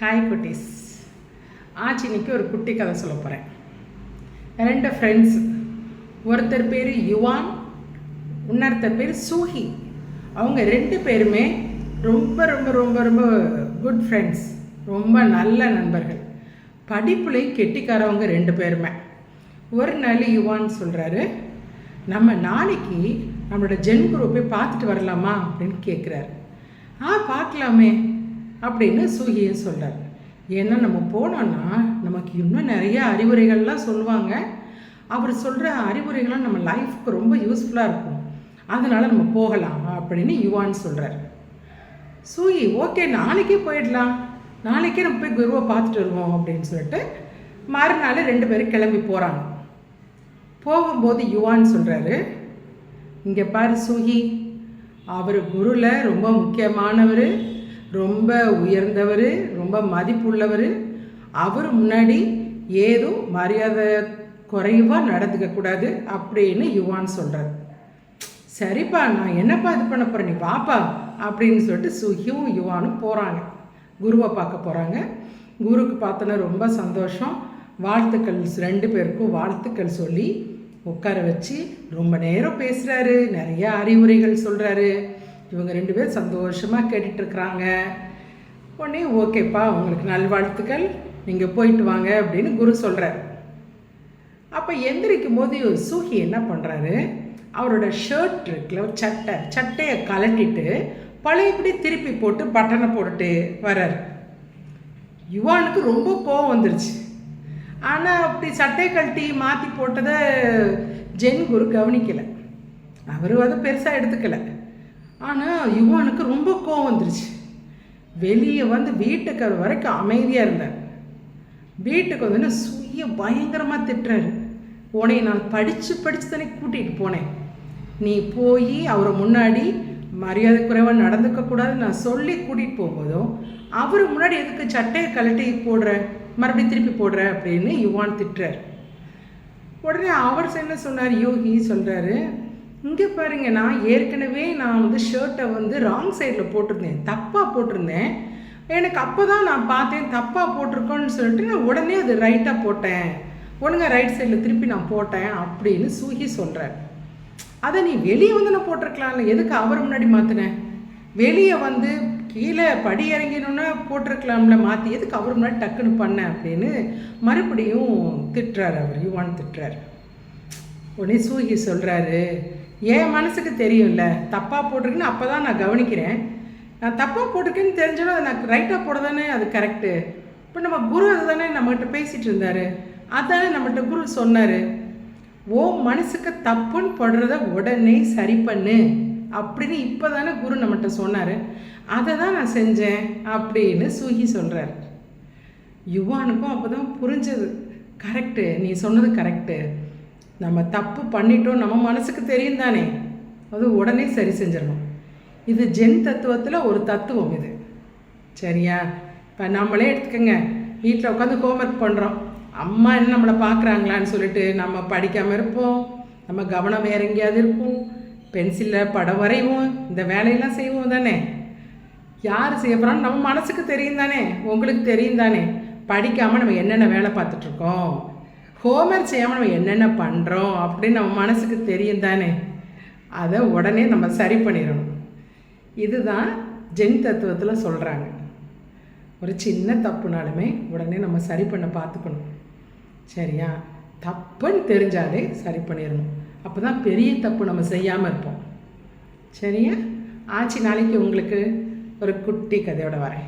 Hi குட்டீஸ். ஆச்சு இன்னைக்கு ஒரு குட்டி கதை சொல்ல போகிறேன் ரெண்டு ஃப்ரெண்ட்ஸ் ஒருத்தர் பேர் யுவான் இன்னொருத்தர் பேர் சூஹி அவங்க ரெண்டு பேருமே ரொம்ப ரொம்ப ரொம்ப ரொம்ப குட் ஃப்ரெண்ட்ஸ் ரொம்ப நல்ல நண்பர்கள். படிப்புலையும் கெட்டிக்காரவங்க ரெண்டு பேருமே. ஒரு நாள் யுவான் சொல்கிறாரு நம்ம நாளைக்கு நம்மளோட ஜென் குரூப்பை பார்த்துட்டு வரலாமா? அப்படின்னு கேட்குறாரு ஆ பார்க்கலாமே. அப்படின்னு சூகியும் சொல்கிறார் ஏன்னா நம்ம போனோன்னா நமக்கு இன்னும் நிறைய அறிவுரைகள்லாம் சொல்லுவாங்க. அவர் சொல்கிற அறிவுரைகள்லாம் நம்ம லைஃப்க்கு ரொம்ப யூஸ்ஃபுல்லாக இருக்கும். அதனால் நம்ம போகலாம் அப்படின்னு யுவான் சொல்கிறார் சூயி ஓகே நாளைக்கே போயிடலாம். நாளைக்கே நம்ம போய் குருவை பார்த்துட்டு வருவோம் அப்படின்னு சொல்லிட்டு மறுநாள் ரெண்டு பேரும் கிளம்பி போகிறாங்க போகும்போது யுவான் சொல்கிறாரு இங்கே பாரு சுகி அவர் குருவில் ரொம்ப முக்கியமானவர். ரொம்ப உயர்ந்தவர் ரொம்ப மதிப்புள்ளவர். அவர் முன்னாடி ஏதோ மரியாதை குறைவாக நடந்துக்கக்கூடாது அப்படின்னு யுவான் சொல்கிறார் சரிப்பா நான் என்னப்பா இது பண்ண போகிறேன் நீ வாப்பா அப்படின்னு சொல்லிட்டு சுகியும் யுவானும் போகிறாங்க குருவை பார்க்க போகிறாங்க குருக்கு பார்த்தோன்னா ரொம்ப சந்தோஷம். வாழ்த்துக்கள் ரெண்டு பேருக்கும் வாழ்த்துக்கள் சொல்லி உட்கார வச்சு ரொம்ப நேரம் பேசுகிறாரு நிறைய அறிவுரைகள் சொல்கிறாரு இவங்க ரெண்டு பேரும் சந்தோஷமாக கேட்டுட்ருக்குறாங்க. உடனே ஓகேப்பா உங்களுக்கு நல்வாழ்த்துக்கள். நீங்கள் போயிட்டு வாங்க அப்படின்னு குரு சொல்கிறார் அப்போ எந்திரிக்கும் போது சூஹி என்ன பண்ணுறாரு அவரோட ஷர்ட் இருக்குல்ல ஒரு சட்டை சட்டையை கலட்டிட்டு பழையபடி திருப்பி போட்டு பட்டனை போட்டுட்டு வர்றார். யுவானுக்கு ரொம்ப கோவம் வந்துருச்சு. ஆனால் அப்படி சட்டை கழட்டி மாற்றி போட்டதை ஜென் குரு கவனிக்கலை. அவர் அதை பெருசாக எடுத்துக்கலை. ஆனால் யுவானுக்கு ரொம்ப கோவம் வந்துருச்சு. வெளியே வந்து வீட்டுக்கு வரைக்கும் அமைதியாக இருந்தார். வீட்டுக்கு வந்து சுய பயங்கரமாக திட்டுறாரு. உனையை நான் படித்து படித்து தானே கூட்டிகிட்டு போனேன். நீ போய் அவரை முன்னாடி மரியாதை குறைவாக நடந்துக்கக்கூடாது நான் சொல்லி கூட்டிகிட்டு போகும்போதும் அவர் முன்னாடி எதுக்கு சட்டையை கழட்டி போடுற மறுபடியும் திருப்பி போடுற அப்படின்னு யுவான் திட்டுறார். உடனே அவர் என்ன சொன்னார்? யோகி சொல்கிறாரு இங்கே பாருங்க நான் ஏற்கனவே நான் வந்து ஷர்ட்டை வந்து ராங் சைடில் போட்டிருந்தேன். தப்பாக போட்டிருந்தேன். எனக்கு அப்போ தான் நான் பார்த்தேன் தப்பாக போட்டிருக்கோன்னு சொல்லிட்டு நான் உடனே அது ரைட்டாக போட்டேன். ஒழுங்கா ரைட் சைடில் திருப்பி நான் போட்டேன் அப்படின்னு சூஹி சொல்கிறார் அதை நீ வெளியே வந்து நான் போட்டிருக்கலாம்ல எதுக்கு அவர் முன்னாடி மாற்றினேன் வெளியே வந்து கீழே படி இறங்கினோன்னா போட்டிருக்கலாம்ல மாற்றி எதுக்கு அவர் முன்னாடி டக்குன்னு பண்ண அப்படின்னு மறுபடியும் திட்டுறாரு அவர் யுவான் திட்டுறாரு. உடனே சூஹி சொல்கிறாரு என் மனசுக்கு தெரியும்ல. தப்பாக போட்டிருக்குன்னு அப்போ தான் நான் கவனிக்கிறேன். நான் தப்பாக போட்டிருக்கேன்னு தெரிஞ்சாலும் அதை நான் ரைட்டாக போட தானே அது கரெக்டு இப்போ நம்ம குரு அதுதானே நம்மகிட்ட பேசிகிட்டு இருந்தார். அதானே நம்மகிட்ட குரு சொன்னார். ஓ மனசுக்கு தப்புன்னு படுறத உடனே சரி பண்ணு. அப்படின்னு இப்போ தானே குரு நம்மகிட்ட சொன்னார். அதை தான் நான் செஞ்சேன். அப்படின்னு சூகி சொல்கிறார் யுவானுக்கும் அப்போ தான் புரிஞ்சது கரெக்டு நீ சொன்னது கரெக்டு நம்ம தப்பு பண்ணிட்டோம் நம்ம மனசுக்கு தெரியும் தானே? அது உடனே சரி செஞ்சிடணும். இது ஜென் தத்துவத்தில் ஒரு தத்துவம் இது. சரியா? இப்போ நம்மளே எடுத்துக்கோங்க. வீட்டில் உட்காந்து ஹோம்ஒர்க் பண்ணுறோம் அம்மா என்ன நம்மளை பார்க்குறாங்களான்னு சொல்லிட்டு நம்ம படிக்காமல் இருப்போம். நம்ம கவனம் வேற எங்கேயாவது இருக்கும். பென்சிலில் படம் வரைவோம். இந்த வேலையெல்லாம் செய்வோம் தானே? யார் செய்ய போகிறான்னு நம்ம மனசுக்கு தெரியும் தானே? உங்களுக்கு தெரியும் தானே? படிக்காமல் நம்ம என்னென்ன வேலை பார்த்துட்ருக்கோம் ஹோம்ஒர்க் செய்யாமல் நம்ம என்னென்ன பண்ணுறோம் அப்படின்னு நம்ம மனசுக்கு தெரியும் தானே? அதை உடனே நம்ம சரி பண்ணிடணும். இதுதான் ஜென் தத்துவத்தில் சொல்கிறாங்க ஒரு சின்ன தப்புனாலுமே உடனே நம்ம சரி பண்ண பார்த்துக்கணும். சரியா? தப்புன்னு தெரிஞ்சாலே சரி பண்ணிடணும். அப்போ தான் பெரிய தப்பு நம்ம செய்யாமல் இருப்போம். சரியா? ஆச்சு நாளைக்கு உங்களுக்கு ஒரு குட்டி கதையோட வரேன்.